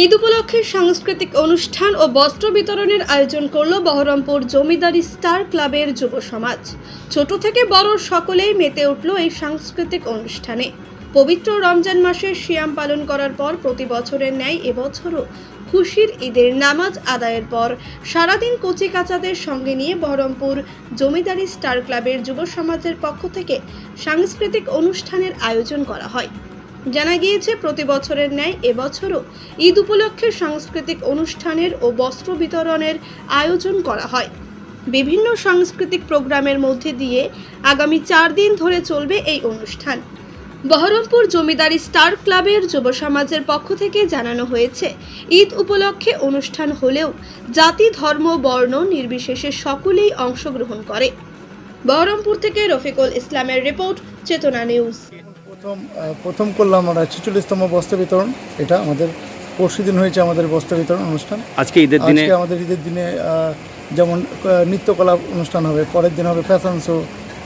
ঈদ উপলক্ষে সাংস্কৃতিক অনুষ্ঠান ও বস্ত্র বিতরণের আয়োজন করল বহরমপুর জমিদারি স্টার ক্লাবের যুব সমাজ। ছোট থেকে বড় সকলেই মেতে উঠল এই সাংস্কৃতিক অনুষ্ঠানে। পবিত্র রমজান মাসে শিয়াম পালন করার পর প্রতি বছরের ন্যায় এবছরও খুশির ঈদের নামাজ আদায়ের পর সারাদিন কচি কাচাদের সঙ্গে নিয়ে বহরমপুর জমিদারি স্টার ক্লাবের যুব সমাজের পক্ষ থেকে সাংস্কৃতিক অনুষ্ঠানের আয়োজন করা হয়। জানা গিয়েছে, প্রতি বছরের ন্যায় এবছরও ঈদ উপলক্ষে সাংস্কৃতিক অনুষ্ঠানের ও বস্ত্র বিতরণের আয়োজন করা হয়। বিভিন্ন সাংস্কৃতিক প্রোগ্রামের মধ্যে দিয়ে আগামী চার দিন ধরে চলবে এই অনুষ্ঠান। বহরমপুর জমিদারি স্টার ক্লাবের যুব সমাজের পক্ষ থেকে জানানো হয়েছে, ঈদ উপলক্ষে অনুষ্ঠান হলেও জাতি, ধর্ম, বর্ণ নির্বিশেষে সকলেই অংশগ্রহণ করে। বহরমপুর থেকে রফিকুল ইসলামের রিপোর্ট, চেতনা নিউজ। প্রথম প্রথম করলাম আমরা ছেচল্লিশতম বস্ত্র বিতরণ। এটা আমাদের পরশু দিন হয়েছে আমাদের বস্ত্র বিতরণ অনুষ্ঠান। আজকে ঈদের দিনে আমাদের ঈদের দিনে যেমন নৃত্যকলা অনুষ্ঠান হবে পরের দিন হবে ফ্যাশন শো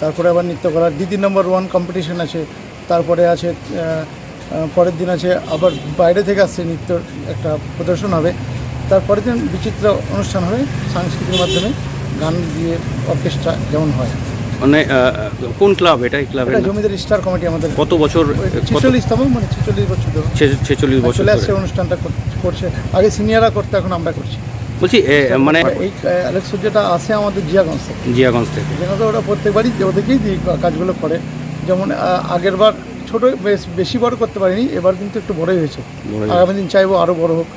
তারপরে আবার নৃত্যকলার দিদি নম্বর ওয়ান কম্পিটিশন আছে তারপরে আছে পরের দিন আছে আবার বাইরে থেকে আসছে নৃত্য একটা প্রদর্শন হবে। তারপরের দিন বিচিত্র অনুষ্ঠান হবে সাংস্কৃতিক মাধ্যমে গান দিয়ে অর্কেস্ট্রা যেমন হয়। মানে কোন ক্লাব? এটা এই ক্লাবের? জমিদার স্টার কমিটি আমাদের। কত বছর কত ছেচল্লিশতম মানে ছেচল্লিশ বছর ছেচল্লিশ বছর চলে আসছে অনুষ্ঠানটা করছে। আগে সিনিয়ররা করতে এখন আমরা করছি। বলছি মানে এই অ্যালেক্স যেটা আছে আমাদের জিয়াগঞ্জ থেকে। জিয়াগঞ্জ থেকে। যেখানে ওরা প্রত্যেকবারই ওদেরকেই দিয়ে কাজগুলো করে। যেমন আহ, আগের বার ছোট বেশ বেশি বড় করতে পারিনি এবার কিন্তু একটু বড়ই হয়েছে। আগামী দিন চাইব আরও বড় হোক।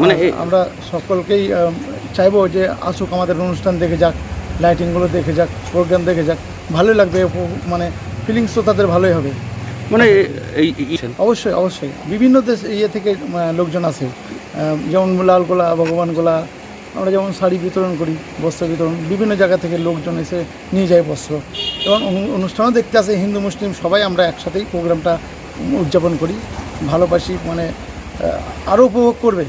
মানে আমরা সকলকেই চাইব যে আসুক আমাদের অনুষ্ঠান দেখে যাক। লাইটিংগুলো দেখে যাক প্রোগ্রাম দেখে যাক। ভালোই লাগবে মানে ফিলিংস তো তাদের ভালোই হবে। মানে এই অবশ্যই অবশ্যই। বিভিন্ন দেশ ইয়ে থেকে লোকজন আসে। যেমন লালগোলা ভগবানগোলা আমরা যেমন শাড়ি বিতরণ করি বস্ত্র বিতরণ বিভিন্ন জায়গা থেকে লোকজন এসে নিয়ে যায় বস্ত্র। এবং অনু- অনুষ্ঠানও দেখতে আসে হিন্দু মুসলিম সবাই আমরা একসাথেই প্রোগ্রামটা উদযাপন করি। ভালোবাসি মানে আরও উপভোগ করবে।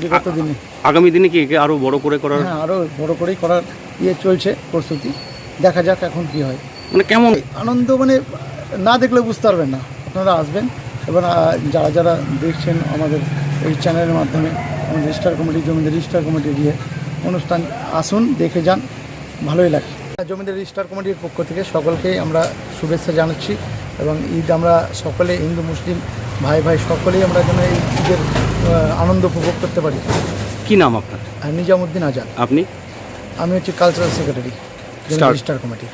বিগত দিনে। আগামী দিনে কি একে আরও বড় করে করার? হ্যাঁ আরও বড় করেই করার ইয়ে চলছে প্রস্তুতি। দেখা যাক এখন কি হয়। মানে কেমন? আনন্দ মানে না দেখলে বুঝতে পারবেন না। আপনারা আসবেন এবং যারা যারা দেখছেন আমাদের এই চ্যানেলের মাধ্যমে আমাদের স্টার কমিটি জমিদার স্টার কমিটি দিয়ে অনুষ্ঠান আসুন দেখে যান ভালোই লাগে। জমিদার স্টার কমিটির পক্ষ থেকে সকলকেই আমরা শুভেচ্ছা জানাচ্ছি। এবং ঈদ আমরা সকলে হিন্দু মুসলিম ভাই ভাই সকলেই আমরা যেন এই ঈদের আনন্দ উপভোগ করতে পারি। কি নাম আপনার? নিজামুদ্দিন আজাদ। আপনি? আমি হচ্ছে কালচারাল সেক্রেটারি. Star committee